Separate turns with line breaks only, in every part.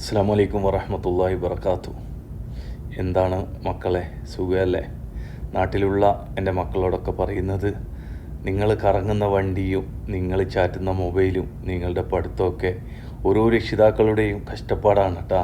അസ്സാം വലൈക്കും വറഹമത്തല്ലാഹി വർക്കാത്തു എന്താണ് മക്കളെ സുഖമല്ലേ? നാട്ടിലുള്ള എന്റെ മക്കളോടൊക്കെ പറയുന്നത് നിങ്ങൾ കറങ്ങുന്ന വണ്ടിയും നിങ്ങൾ ചാറ്റുന്ന മൊബൈലും നിങ്ങളുടെ പഠിത്തമൊക്കെ ഓരോ രക്ഷിതാക്കളുടെയും കഷ്ടപ്പാടാണ് കേട്ടാ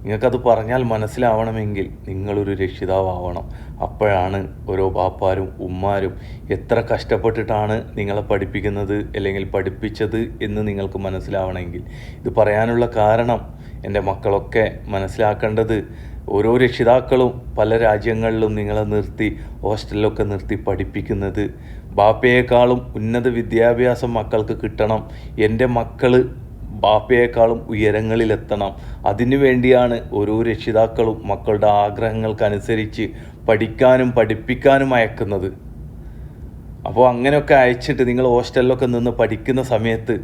നിങ്ങൾക്കത് പറഞ്ഞാൽ മനസ്സിലാവണമെങ്കിൽ നിങ്ങളൊരു രക്ഷിതാവണം അപ്പോഴാണ് ഓരോ ബാപ്പാരും ഉമ്മാരും എത്ര കഷ്ടപ്പെട്ടിട്ടാണ് നിങ്ങളെ പഠിപ്പിക്കുന്നത് അല്ലെങ്കിൽ പഠിപ്പിച്ചത് എന്ന് നിങ്ങൾക്ക് മനസ്സിലാവണമെങ്കിൽ. ഇത് പറയാനുള്ള കാരണം എന്റെ മക്കളൊക്കെ മനസ്സിലാക്കേണ്ടത് ഓരോ രക്ഷിതാക്കളും പല രാജ്യങ്ങളിലും നിങ്ങളെ നിർത്തി ഹോസ്റ്റലിലൊക്കെ നിർത്തി പഠിപ്പിക്കുന്നത്. ബാപ്പയേക്കാളും ഉന്നത വിദ്യാഭ്യാസം മക്കൾക്ക് കിട്ടണം. എന്റെ മക്കൾ ബാപ്പയേക്കാളും ഉയരങ്ങളിലെത്തണം. അതിനു വേണ്ടിയാണ് ഓരോ രക്ഷിതാക്കളും മക്കളുടെ ആഗ്രഹങ്ങൾക്കനുസരിച്ച് പഠിക്കാനും പഠിപ്പിക്കാനും അയക്കുന്നത്. അപ്പോൾ അങ്ങനെയൊക്കെ അയച്ചിട്ട് നിങ്ങൾ ഹോസ്റ്റലിലൊക്കെ നിന്ന് പഠിക്കുന്ന സമയത്ത്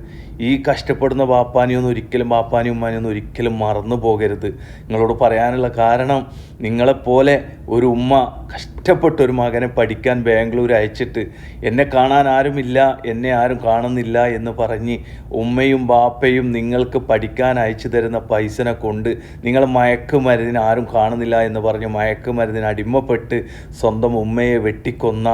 ഈ കഷ്ടപ്പെടുന്ന ബാപ്പാനെയൊന്നും ഒരിക്കലും ബാപ്പാനെയും ഉമ്മാനെയൊന്നും ഒരിക്കലും മറന്നു പോകരുത്. നിങ്ങളോട് പറയാനുള്ള കാരണം നിങ്ങളെപ്പോലെ ഒരു ഉമ്മ കഷ്ടപ്പെട്ട ഒരു മകനെ പഠിക്കാൻ ബാംഗ്ലൂർ അയച്ചിട്ട് എന്നെ കാണാൻ ആരുമില്ല എന്നെ ആരും കാണുന്നില്ല എന്ന് പറഞ്ഞ് ഉമ്മയും ബാപ്പയും നിങ്ങൾക്ക് പഠിക്കാൻ അയച്ചു തരുന്ന പൈസനെ കൊണ്ട് നിങ്ങൾ മയക്കുമരുന്നിന് ആരും കാണുന്നില്ല എന്ന് പറഞ്ഞ് മയക്കുമരുന്നിന് അടിമപ്പെട്ട് സ്വന്തം ഉമ്മയെ വെട്ടിക്കൊന്ന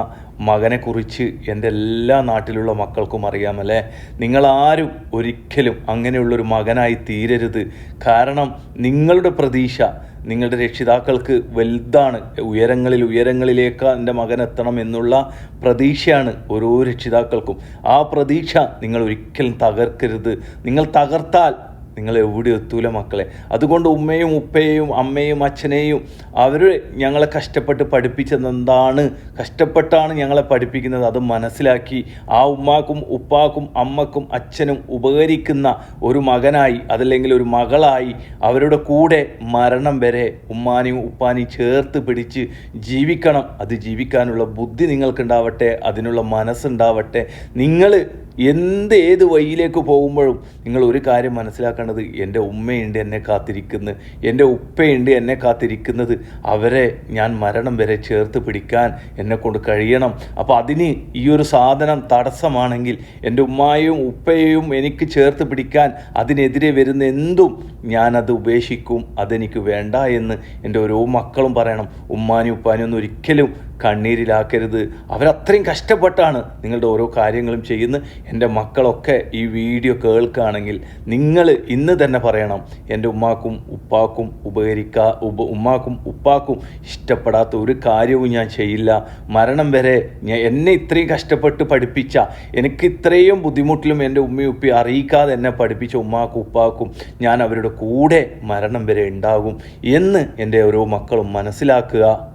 മകനെക്കുറിച്ച് എന്റെ എല്ലാ നാട്ടിലുള്ള മക്കൾക്കും അറിയാമല്ലേ നിങ്ങളാരും ഒരിക്കലും അങ്ങനെയുള്ളൊരു മകനായി തീരരുത്. കാരണം നിങ്ങളുടെ പ്രതീക്ഷ നിങ്ങളുടെ രക്ഷിതാക്കൾക്ക് വലുതാണ്. ഉയരങ്ങളിൽ ഉയരങ്ങളിലേക്ക് എന്റെ മകൻ എത്തണം എന്നുള്ള പ്രതീക്ഷയാണ് ഓരോ രക്ഷിതാക്കൾക്കും. ആ പ്രതീക്ഷ നിങ്ങൾ ഒരിക്കലും തകർക്കരുത്. നിങ്ങൾ തകർത്താൽ നിങ്ങൾ എവിടെ എത്തൂല മക്കളെ. അതുകൊണ്ട് ഉമ്മയും ഉപ്പയെയും അമ്മയും അച്ഛനെയും അവർ ഞങ്ങളെ കഷ്ടപ്പെട്ട് പഠിപ്പിച്ചത് എന്താണ്? കഷ്ടപ്പെട്ടാണ് ഞങ്ങളെ പഠിപ്പിക്കുന്നത്. അത് മനസ്സിലാക്കി ആ ഉമ്മാക്കും ഉപ്പാക്കും അമ്മക്കും അച്ഛനും ഉപകരിക്കുന്ന ഒരു മകനായി അതല്ലെങ്കിൽ ഒരു മകളായി അവരുടെ കൂടെ മരണം വരെ ഉമ്മാനെയും ഉപ്പാനെയും ചേർത്ത് പിടിച്ച് ജീവിക്കണം. അത് ജീവിക്കാനുള്ള ബുദ്ധി നിങ്ങൾക്കുണ്ടാവട്ടെ അതിനുള്ള മനസ്സുണ്ടാവട്ടെ. നിങ്ങൾ എന്ത് ഏത് വഴിയിലേക്ക് പോകുമ്പോഴും നിങ്ങൾ ഒരു കാര്യം മനസ്സിലാക്കേണ്ടത് എന്റെ ഉമ്മയുണ്ട് എന്നെ കാത്തിരിക്കുന്നത് എന്റെ ഉപ്പയുണ്ട് എന്നെ കാത്തിരിക്കുന്നത് അവരെ ഞാൻ മരണം വരെ ചേർത്ത് പിടിക്കാൻ എന്നെ കൊണ്ട് കഴിയണം. അപ്പോൾ അതിന് ഈ ഒരു സാധനം തടസ്സമാണെങ്കിൽ എന്റെ ഉമ്മയും ഉപ്പയെയും എനിക്ക് ചേർത്ത് പിടിക്കാൻ അതിനെതിരെ വരുന്ന എന്തും ഞാനത് ഉപേക്ഷിക്കും അതെനിക്ക് വേണ്ട എന്ന് എന്റെ ഓരോ മക്കളും പറയണം. ഉമ്മാനും ഉപ്പാനും ഒന്നും ഒരിക്കലും കണ്ണീരിലാക്കരുത്. അവരത്രയും കഷ്ടപ്പെട്ടാണ് നിങ്ങളുടെ ഓരോ കാര്യങ്ങളും ചെയ്യുന്നത്. എന്റെ മക്കളൊക്കെ ഈ വീഡിയോ കേൾക്കുകയാണെങ്കിൽ നിങ്ങൾ ഇന്ന് തന്നെ പറയണം എന്റെ ഉമ്മാക്കും ഉപ്പാക്കും ഉപകരിക്കാ ഉപ ഉമ്മാക്കും ഉപ്പാക്കും ഇഷ്ടപ്പെടാത്ത ഒരു കാര്യവും ഞാൻ ചെയ്യില്ല. മരണം വരെ ഞാൻ എന്നെ ഇത്രയും കഷ്ടപ്പെട്ട് പഠിപ്പിച്ച എനിക്ക് ഇത്രയും ബുദ്ധിമുട്ടിലും എന്റെ ഉമ്മയും ഉപ്പയും അറിയിക്കാതെ എന്നെ പഠിപ്പിച്ച ഉമ്മാക്കും ഉപ്പാക്കും ഞാൻ അവരുടെ കൂടെ മരണം വരെ ഉണ്ടാകും എന്ന് എന്റെ ഓരോ മക്കളും മനസ്സിലാക്കുക.